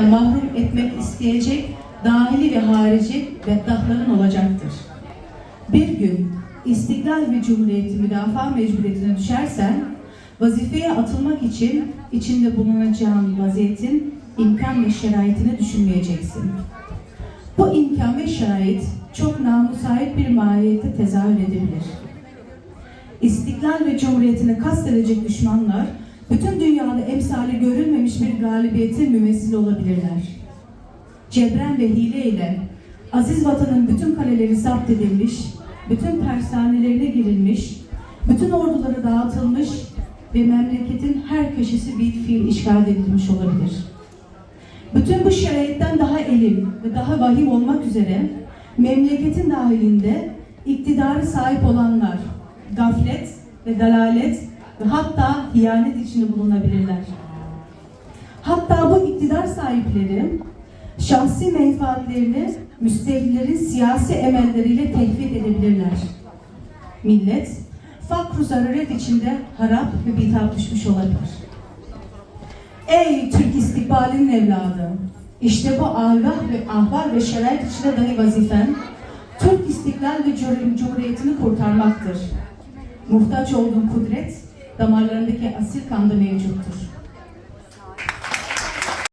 mahrum etmek isteyecek dahili ve harici beddahların olacaktır. Bir gün istiklal ve cumhuriyeti müdafaa mecburiyetine düşersen, vazifeye atılmak için içinde bulunacağın vaziyetin imkan ve şeraitini düşünmeyeceksin. Bu imkan ve şerait çok namusait bir mahiyette tezahür edebilir. İstiklal ve cumhuriyetini kastedecek düşmanlar, bütün dünyada emsali görülmemiş bir galibiyetin mümessili olabilirler. Cebren ve hile ile aziz vatanın bütün kaleleri zapt edilmiş, bütün tersanelerine girilmiş, bütün orduları dağıtılmış ve memleketin her köşesi bir fiil işgal edilmiş olabilir. Bütün bu şeraitten daha elim ve daha vahim olmak üzere memleketin dahilinde iktidarı sahip olanlar gaflet ve dalalet ve hatta hiyanet içinde bulunabilirler. Hatta bu iktidar sahipleri şahsi menfaatlerini müstehlilerin siyasi emelleriyle tehvit edebilirler. Millet fakr zaruret içinde harap ve bitap düşmüş olabilir. Ey Türk istikbalinin evladı! İşte bu ahvah ve ahval ve şerait içinde dahi vazifen, Türk istiklal ve cumhur- cumhuriyetini kurtarmaktır. Muhtaç olduğun kudret, damarlarındaki asil kanda mevcuttur.